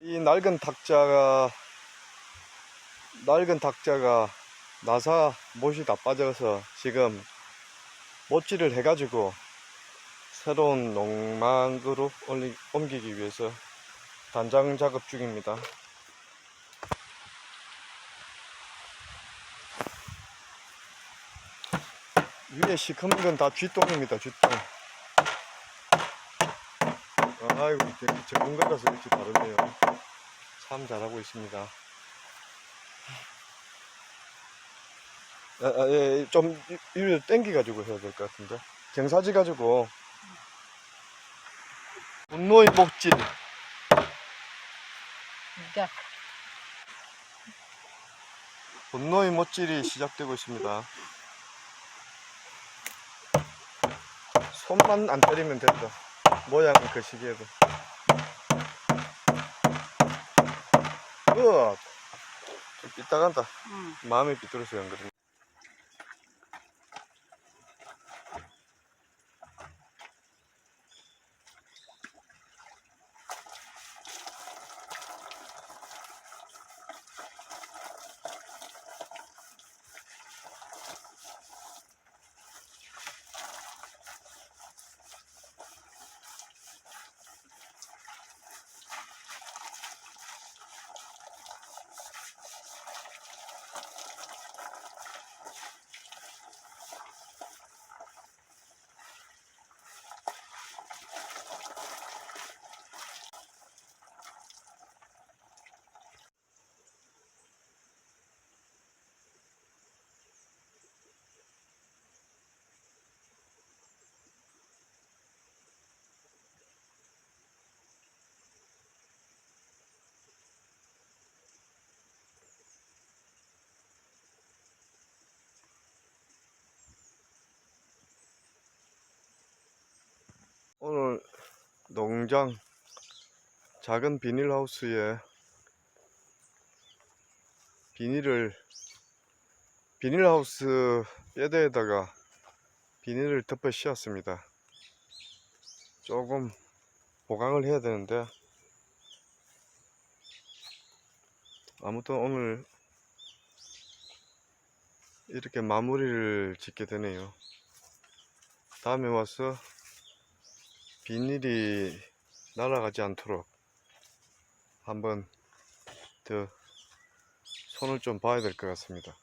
이 낡은 탁자가 낡은 탁자가 나사 못이 다 빠져서 지금 못질을 해가지고 새로운 농막으로 올리- 옮기기 위해서 단장 작업 중입니다. 위에 시커먼 건 다 쥐똥입니다. 쥐똥. 아이고 이렇게 전문가라서 이렇게 다르네요. 참 잘하고 있습니다. 아, 아, 예, 좀 위로 당겨가지고 해야 될 것 같은데 경사지 가지고 분노의 목질 그러니까 분노의 목질이 시작되고 있습니다. 손만 안 때리면 된다. 모양은 그 시기에도. 으아! 좀 삐딱한다. 응. 마음이 삐뚤어서 그런 거든. 오늘 농장 작은 비닐하우스에 비닐을 비닐하우스 뼈대에다가 비닐을 덮어 씌웠습니다. 조금 보강을 해야 되는데 아무튼 오늘 이렇게 마무리를 짓게 되네요. 다음에 와서 비닐이 날아가지 않도록 한번 더 손을 좀 봐야 될 것 같습니다.